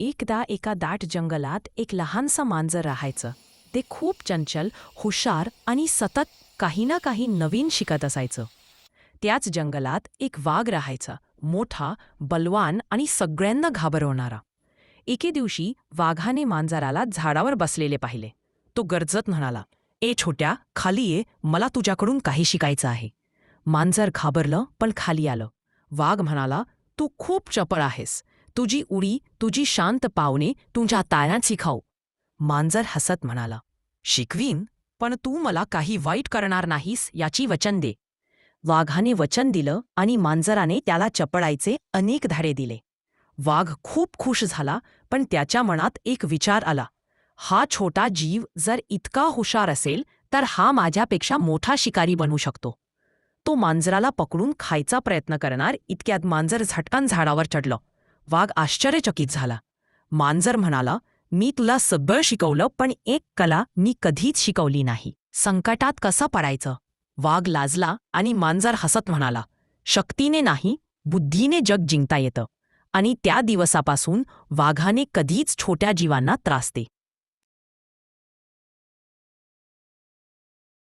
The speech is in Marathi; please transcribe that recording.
एकदा एका दाट जंगलात एक लहानसं मांजर राहायचं. ते खूप चंचल हुशार आणि सतत काही ना काही नवीन शिकत असायचं. त्याच जंगलात एक वाघ राहायचा मोठा बलवान आणि सगळ्यांना घाबरवणारा. एके दिवशी वाघाने मांजराला झाडावर बसलेले पाहिले. तो गरजत म्हणाला ए छोट्या खाली ये मला तुझ्याकडून काही शिकायचं आहे. मांजर घाबरलं पण खाली आलं. वाघ म्हणाला तू खूप चपळ आहेस. तुझी उडी तुझी शांत पावणे तुझ्या ताळ्यात शिखाऊ मांजर हसत म्हणाला शिकवीन पण तू मला काही वाईट करणार नाहीस याची वचन दे. वाघाने वचन दिलं आणि मांजराने त्याला चपळायचे अनेक धाडे दिले. वाघ खूप खुश झाला पण त्याच्या मनात एक विचार आला हा छोटा जीव जर इतका हुशार असेल तर हा माझ्यापेक्षा मोठा शिकारी बनू शकतो. तो मांजराला पकडून खायचा प्रयत्न करणार इतक्यात मांजर झटकन झाडावर चढलं. वाघ आश्चर्यचकित झाला. मांजर म्हणाला मी तुला सगळं शिकवलं पण एक कला मी कधीच शिकवली नाही. संकटात कसं पडायचं? वाघ लाजला आणि मांजर हसत म्हणाला शक्तीने नाही बुद्धीने जग जिंकता येतं. आणि त्या दिवसापासून वाघाने कधीच छोट्या जीवांना त्रास दे.